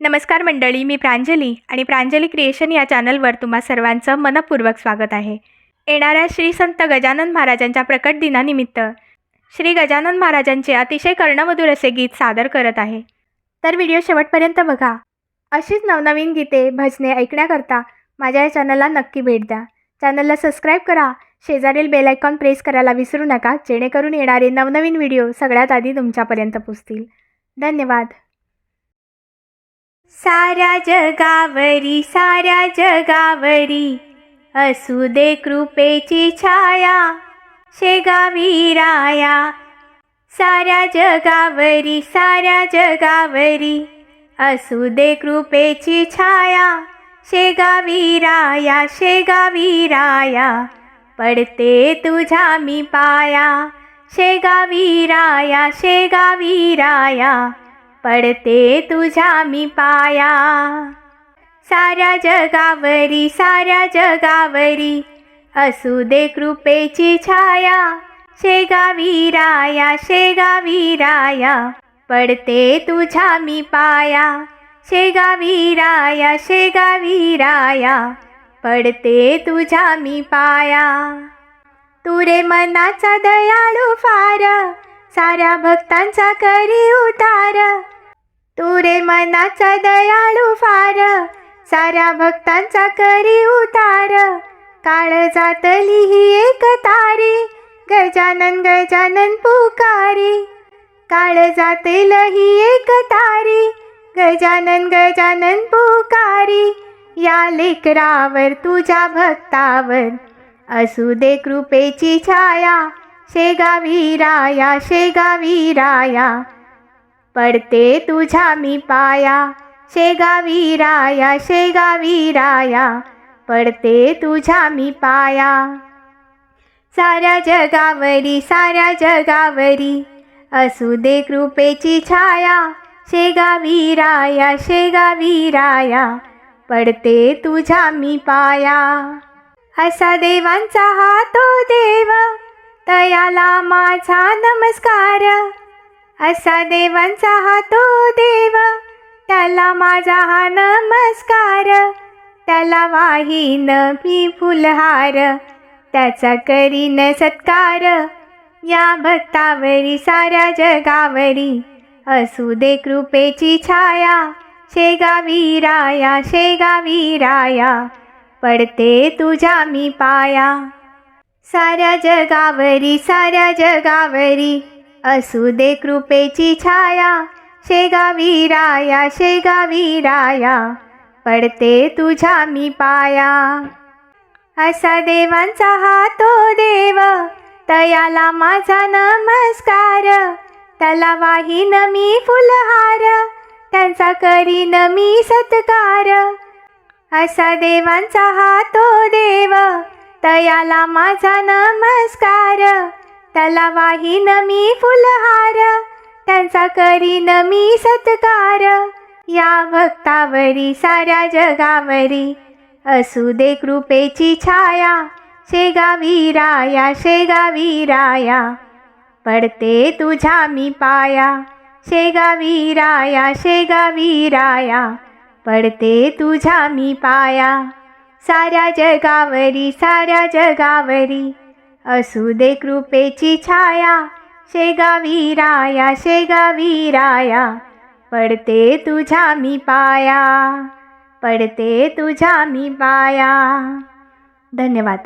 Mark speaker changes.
Speaker 1: नमस्कार मंडळी मी प्रांजली आणि प्रांजली क्रिएशन या चॅनलवर तुम्हा सर्वांचं मनपूर्वक स्वागत आहे. येणाऱ्या श्री संत गजानन महाराजांच्या प्रकट दिनानिमित्त श्री गजानन महाराजांचे अतिशय कर्णमधुर असे गीत सादर करत आहे. तर व्हिडिओ शेवटपर्यंत बघा. अशीच नवनवीन गीते भजने ऐकण्याकरता माझ्या या चॅनलला नक्की भेट द्या. चॅनलला सबस्क्राईब करा. शेजारील बेल आयकॉन प्रेस करायला विसरू नका जेणेकरून येणारे नवनवीन व्हिडिओ सगळ्यात आधी तुमच्यापर्यंत पोचतील. धन्यवाद. साऱ्या जगावरी साऱ्या जगावरी असू दे कृपेची छाया शेगावी राया. साऱ्या जगावरी साऱ्या जगावरी असू दे कृपेची छाया शेगावी राया शेगावी राया. पडते तुझा मी पाया शेगावी राया शेगावी राया. पडते तुझ्या मी पाया. साऱ्या जगावरी साऱ्या जगावरी असू दे कृपेची छाया. शेगावी राया शेगावी राया. पडते तुझ्या मी पाया. शेगावी राया शेगावी राया. पडते तुझ्या मी पाया. तुरे मनाचा दयाळू फार. साऱ्या भक्तांचा करी उतार. तुरे मनाचा दयाळू फार साऱ्या भक्तांचा करी उतार. काळ जातली ही एक तारी गजानन गजानन पुकारी. काळ जातील ही एक तारी गजानन गजानन पुकारी. या लेकरावर तुझ्या भक्तावर असू दे कृपेची छाया. शेगावी राया शेगावी राया. पडते तुझ्या मी पाया. शेगावी राया शेगावी राया पडते तुझ्या मी पाया. साऱ्या जगावरी साऱ्या जगावरी असू दे कृपेची छाया. शेगावी राया शेगावी राया पडते तुझ्या मी पाया. असा देवांचा हा तो देव तयाला माझा नमस्कार. असा देवांचा हा तो देव. त्याला माझा हा नमस्कार. त्याला वाहीन मी फुलहार. त्याचा करीन सत्कार. या भक्तावरी साऱ्या जगावरी. असू दे कृपेची छाया. शेगावी राया शेगावी राया. पडते तुझ्या मी पाया. साऱ्या जगावरी साऱ्या जगावरी. असू दे कृपेची छाया शेगावी राया शेगावी राया पडते तुझ्या मी पाया. असा देवांचा हा तो देव तयाला माझा नमस्कार त्याला वाहीन मी फुलहार त्यांचा करीन मी सत्कार. असा देवांचा हा तो देव तयाला माझा नमस्कार त्याला वाहीन मी फुलहार त्यांचा करीन मी सत्कार. या भक्तावरी साऱ्या जगावरी असू दे कृपेची छाया शेगावी राया शेगावी राया. पडते तुझ्या मी पाया शेगावी राया शेगावी राया. पडते तुझ्या मी पाया साऱ्या जगावरी साऱ्या जगावरी. असू दे कृपेची छाया शेगावी राया शेगावी राया पडते तुझ्या मी पाया पडते तुझ्या मी पाया. धन्यवाद.